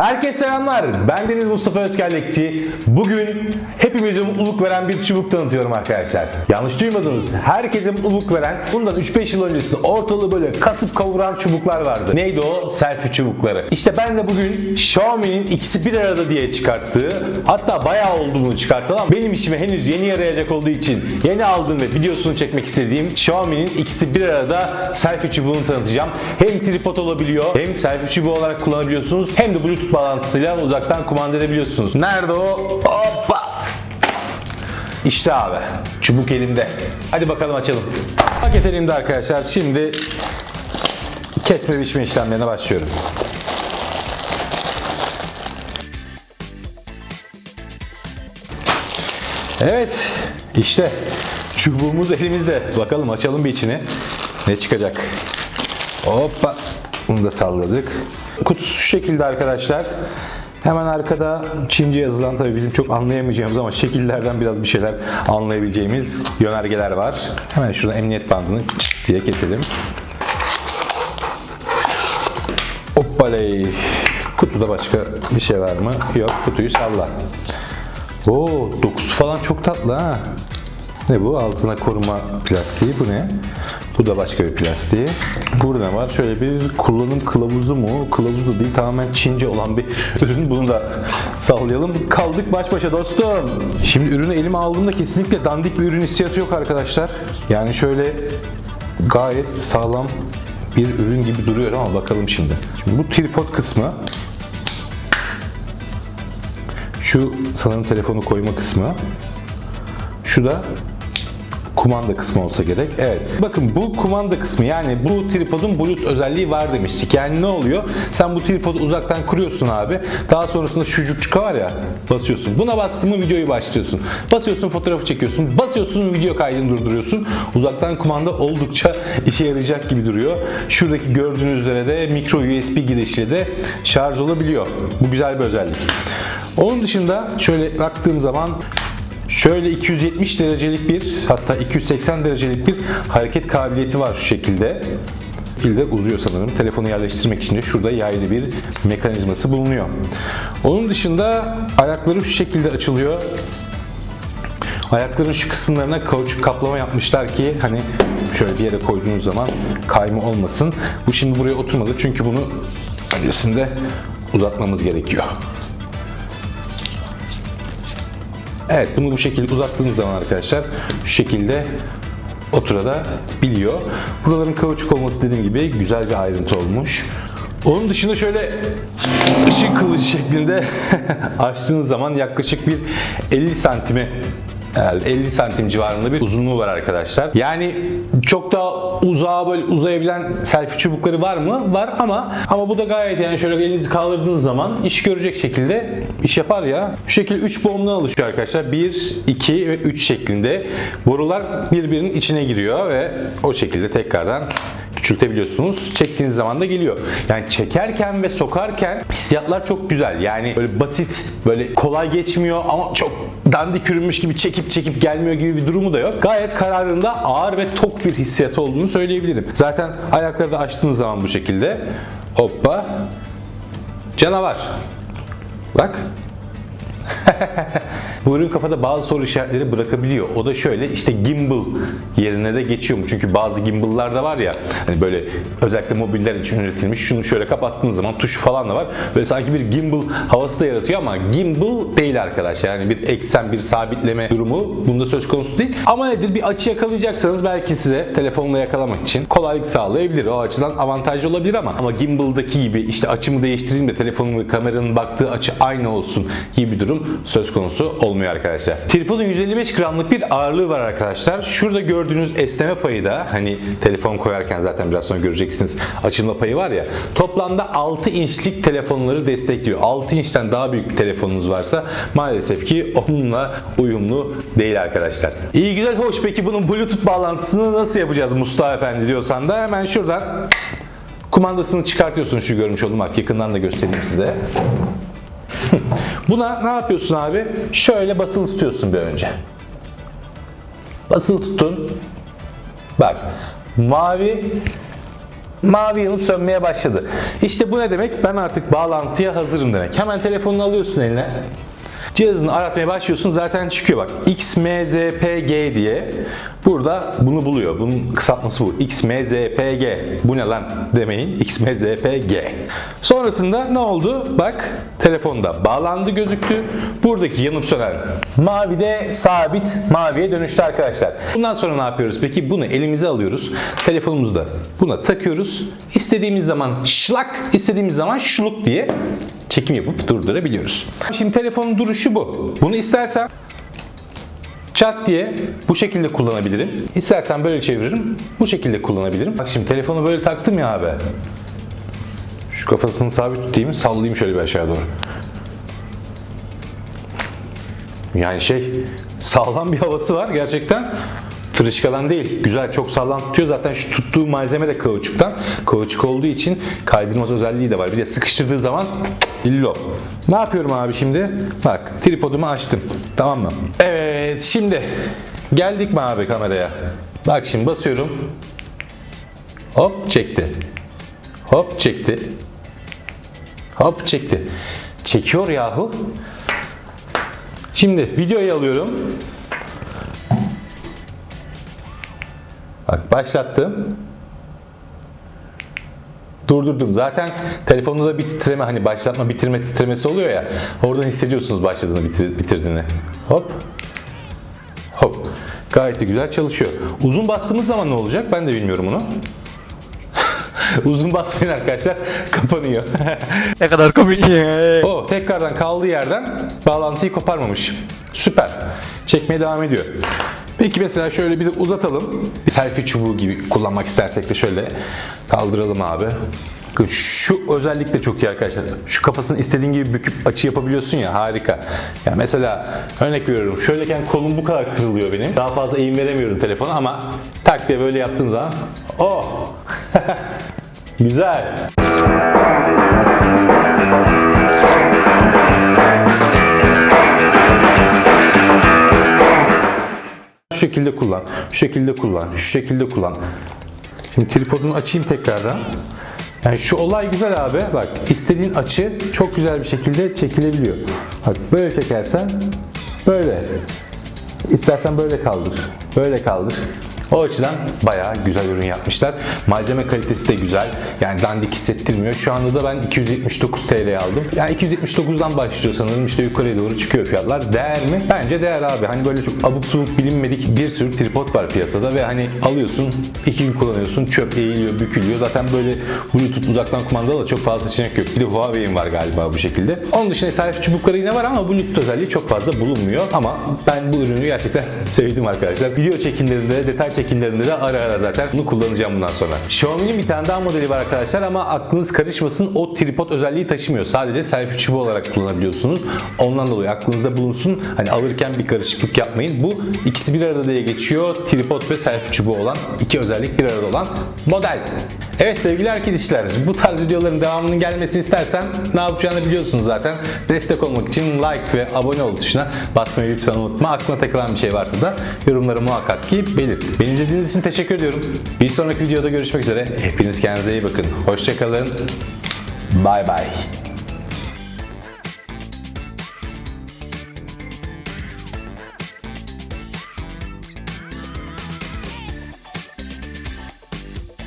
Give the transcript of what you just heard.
Herkese selamlar. Ben Deniz Mustafa Özkerlekçi. Bugün hepimize mutluluk veren bir çubuk tanıtıyorum arkadaşlar. Yanlış duymadınız. Herkese mutluluk veren bundan 3-5 yıl öncesinde ortalığı böyle kasıp kavuran çubuklar vardı. Neydi o? Selfie çubukları. İşte ben de bugün Xiaomi'nin ikisi bir arada diye çıkarttığı hatta bayağı oldu bunu çıkartılan benim işime henüz yeni yarayacak olduğu için yeni aldığım ve videosunu çekmek istediğim Xiaomi'nin ikisi bir arada selfie çubuğunu tanıtacağım. Hem tripod olabiliyor hem selfie çubuğu olarak kullanabiliyorsunuz hem de Bluetooth bağlantısıyla uzaktan kumanda edebiliyorsunuz. Nerede o? Hoppa! İşte abi. Çubuk elimde. Hadi bakalım açalım. Paket elimde arkadaşlar. Şimdi kesme biçme işlemlerine başlıyorum. Evet. işte çubuğumuz elimizde. Bakalım açalım bir içini. Ne çıkacak? Hoppa. Bunu da salladık. Kutusu şu şekilde arkadaşlar. Hemen arkada Çince yazılan tabii bizim çok anlayamayacağımız ama şekillerden biraz bir şeyler anlayabileceğimiz yönergeler var. Hemen şurada emniyet bandını diye keselim. Hoppaley. Kutuda başka bir şey var mı? Yok. Kutuyu salla. Oo, dokusu falan çok tatlı ha. Ne bu? Altına koruma plastiği. Bu ne? Bu da başka bir plastiği. Burada var? Şöyle bir kullanım kılavuzu mu? Kılavuz da değil. Tamamen Çince olan bir ürün. Bunu da sallayalım. Kaldık baş başa dostum. Şimdi ürünü elime aldığımda kesinlikle dandik bir ürün hissiyatı yok arkadaşlar. Yani şöyle gayet sağlam bir ürün gibi duruyor ama bakalım şimdi. Şimdi bu tripod kısmı. Şu sanırım telefonu koyma kısmı. Şu da kumanda kısmı olsa gerek. Evet. Bakın bu kumanda kısmı yani bu tripodun Bluetooth özelliği var demiştik. Yani ne oluyor? Sen bu tripodu uzaktan kuruyorsun abi. Daha sonrasında şu cukçuka var ya basıyorsun. Buna bastın mı videoyu başlıyorsun. Basıyorsun fotoğrafı çekiyorsun. Basıyorsun video kaydını durduruyorsun. Uzaktan kumanda oldukça işe yarayacak gibi duruyor. Şuradaki gördüğünüz üzere de micro USB girişiyle de şarj olabiliyor. Bu güzel bir özellik. Onun dışında şöyle baktığım zaman Şöyle 270 derecelik bir hatta 280 derecelik bir hareket kabiliyeti var şu şekilde. Şekilde uzuyor sanırım. Telefonu yerleştirmek için de şurada yaylı bir mekanizması bulunuyor. Onun dışında ayakları şu şekilde açılıyor. Ayakların şu kısımlarına kauçuk kaplama yapmışlar ki hani şöyle bir yere koyduğunuz zaman kayma olmasın. Bu şimdi buraya oturmadı çünkü bunu öncesinde uzatmamız gerekiyor. Evet bunu bu şekilde uzattığınız zaman arkadaşlar şu şekilde oturabiliyor. Buraların kauçuk olması dediğim gibi güzel bir ayrıntı olmuş. Onun dışında şöyle ışık kılıcı şeklinde açtığınız zaman yaklaşık bir 50 santimi herhalde 50 santim civarında bir uzunluğu var arkadaşlar. Yani çok daha uzağa böyle uzayabilen selfie çubukları var mı? Var ama ama bu da gayet yani şöyle elinizi kaldırdığınız zaman iş görecek şekilde iş yapar ya. Şu şekilde 3 boğumdan oluşuyor arkadaşlar. 1, 2 ve 3 şeklinde. Borular birbirinin içine giriyor ve o şekilde tekrardan küçültebiliyorsunuz. Çektiğiniz zaman da geliyor. Yani çekerken ve sokarken hissiyatlar çok güzel. Yani böyle basit, böyle kolay geçmiyor ama çok dandik ürünmüş gibi çekip çekip gelmiyor gibi bir durumu da yok. Gayet kararında ağır ve tok bir hissiyatı olduğunu söyleyebilirim. Zaten ayakları da açtığınız zaman bu şekilde hoppa canavar. Bak bu ürün kafada bazı soru işaretleri bırakabiliyor. O da şöyle işte gimbal yerine de geçiyor mu? Çünkü bazı gimbal'lar da var ya hani böyle özellikle mobiller için üretilmiş. Şunu şöyle kapattığınız zaman tuşu falan da var. Böyle sanki bir gimbal havası da yaratıyor ama gimbal değil arkadaşlar. Yani bir eksen bir sabitleme durumu bunda söz konusu değil. Ama nedir bir açı yakalayacaksanız belki size telefonla yakalamak için kolaylık sağlayabilir. O açıdan avantajlı olabilir ama ama gimbal'daki gibi işte açımı değiştireyim de telefonun ve kameranın baktığı açı aynı olsun gibi bir durum söz konusu olmuyor arkadaşlar. Tripodun 155 gramlık bir ağırlığı var arkadaşlar. Şurada gördüğünüz esneme payı da hani telefon koyarken zaten biraz sonra göreceksiniz açılma payı var ya. Toplamda 6 inçlik telefonları destekliyor. 6 inçten daha büyük bir telefonunuz varsa maalesef ki onunla uyumlu değil arkadaşlar. İyi güzel hoş peki bunun bluetooth bağlantısını nasıl yapacağız Mustafa Efendi diyorsan da hemen şuradan kumandasını çıkartıyorsun şu görmüş olduğum bak yakından da göstereyim size. Buna ne yapıyorsun abi? Şöyle basılı tutuyorsun bir önce. Basılı tuttun. Bak mavi mavi yanıp sönmeye başladı. İşte bu ne demek? Ben artık bağlantıya hazırım demek. Hemen telefonunu alıyorsun eline. Cihazını aratmaya başlıyorsun zaten çıkıyor bak XMZPG diye burada bunu buluyor. Bunun kısaltması bu. XMZPG. Bu ne lan demeyin. XMZPG. Sonrasında ne oldu? Bak telefonda bağlandı gözüktü. Buradaki yanıp sönen mavi de sabit maviye dönüştü arkadaşlar. Bundan sonra ne yapıyoruz peki? Bunu elimize alıyoruz. Telefonumuzda buna takıyoruz. İstediğimiz zaman şlak, istediğimiz zaman şluk diye çekim yapıp durdurabiliyoruz. Şimdi telefonun duruşu bu. Bunu istersen çat diye bu şekilde kullanabilirim. İstersen böyle çeviririm. Bu şekilde kullanabilirim. Bak şimdi telefonu böyle taktım ya abi. Şu kafasını sabit tutayım, sallayayım şöyle bir aşağı doğru. Yani şey sağlam bir havası var gerçekten. Tırışkadan değil. Güzel çok sağlam tutuyor. Zaten şu tuttuğu malzeme de kauçuktan. Kauçuk olduğu için kaydırmaz özelliği de var. Bir de sıkıştırdığı zaman illo. Ne yapıyorum abi şimdi? Bak tripodumu açtım. Tamam mı? Evet şimdi geldik mi abi kameraya? Bak şimdi basıyorum. Hop çekti. Hop çekti. Hop çekti. Çekiyor yahu. Şimdi videoyu alıyorum. Bak başlattım. Durdurdum. Zaten telefonda da bir titreme hani başlatma bitirme titremesi oluyor ya. Oradan hissediyorsunuz başladığını bitir- bitirdiğini. Hop. Hop. Gayet de güzel çalışıyor. Uzun bastığımız zaman ne olacak? Ben de bilmiyorum bunu. Uzun basmayın arkadaşlar. Kapanıyor. Ne kadar komik. O tekrardan kaldığı yerden bağlantıyı koparmamış. Süper. Çekmeye devam ediyor. Peki mesela şöyle bir uzatalım. Selfie çubuğu gibi kullanmak istersek de şöyle kaldıralım abi. Şu özellik de çok iyi arkadaşlar. Şu kafasını istediğin gibi büküp açı yapabiliyorsun ya harika. Ya mesela örnek veriyorum. Şöyleken kolum bu kadar kırılıyor benim. Daha fazla eğim veremiyorum telefona ama tak diye böyle yaptığım zaman oh güzel. Şekilde kullan, şu şekilde kullan, şu şekilde kullan. Şimdi tripodunu açayım tekrardan. Yani şu olay güzel abi. Bak istediğin açı çok güzel bir şekilde çekilebiliyor. Bak böyle çekersen böyle. İstersen böyle kaldır. Böyle kaldır. O açıdan bayağı güzel ürün yapmışlar. Malzeme kalitesi de güzel. Yani dandik hissettirmiyor. Şu anda da ben 279 TL'ye aldım. Yani 279'dan başlıyor sanırım. İşte yukarıya doğru çıkıyor fiyatlar. Değer mi? Bence değer abi. Hani böyle çok abuk subuk bilinmedik bir sürü tripod var piyasada ve hani alıyorsun, iki gün kullanıyorsun, çöp eğiliyor, bükülüyor. Zaten böyle Bluetooth uzaktan kumandalı da çok fazla seçenek yok. Bir de Huawei'in var galiba bu şekilde. Onun dışında selfie çubukları yine var ama Bluetooth özelliği çok fazla bulunmuyor. Ama ben bu ürünü gerçekten sevdim arkadaşlar. Video çekimlerinde, detay çekimlerinde de ara ara zaten bunu kullanacağım bundan sonra. Xiaomi'nin bir tane daha modeli var arkadaşlar ama aklınız karışmasın o tripod özelliği taşımıyor. Sadece selfie çubuğu olarak kullanabiliyorsunuz. Ondan dolayı aklınızda bulunsun. Hani alırken bir karışıklık yapmayın. Bu ikisi bir arada diye geçiyor. Tripod ve selfie çubuğu olan iki özellik bir arada olan model. Evet sevgili arkadaşlar bu tarz videoların devamının gelmesini istersen ne yapacağını biliyorsunuz zaten. Destek olmak için like ve abone ol tuşuna basmayı lütfen unutma. Aklına takılan bir şey varsa da yorumları muhakkak ki belirt. Beni izlediğiniz için teşekkür ediyorum. Bir sonraki videoda görüşmek üzere. Hepiniz kendinize iyi bakın. Hoşçakalın. Bay bay.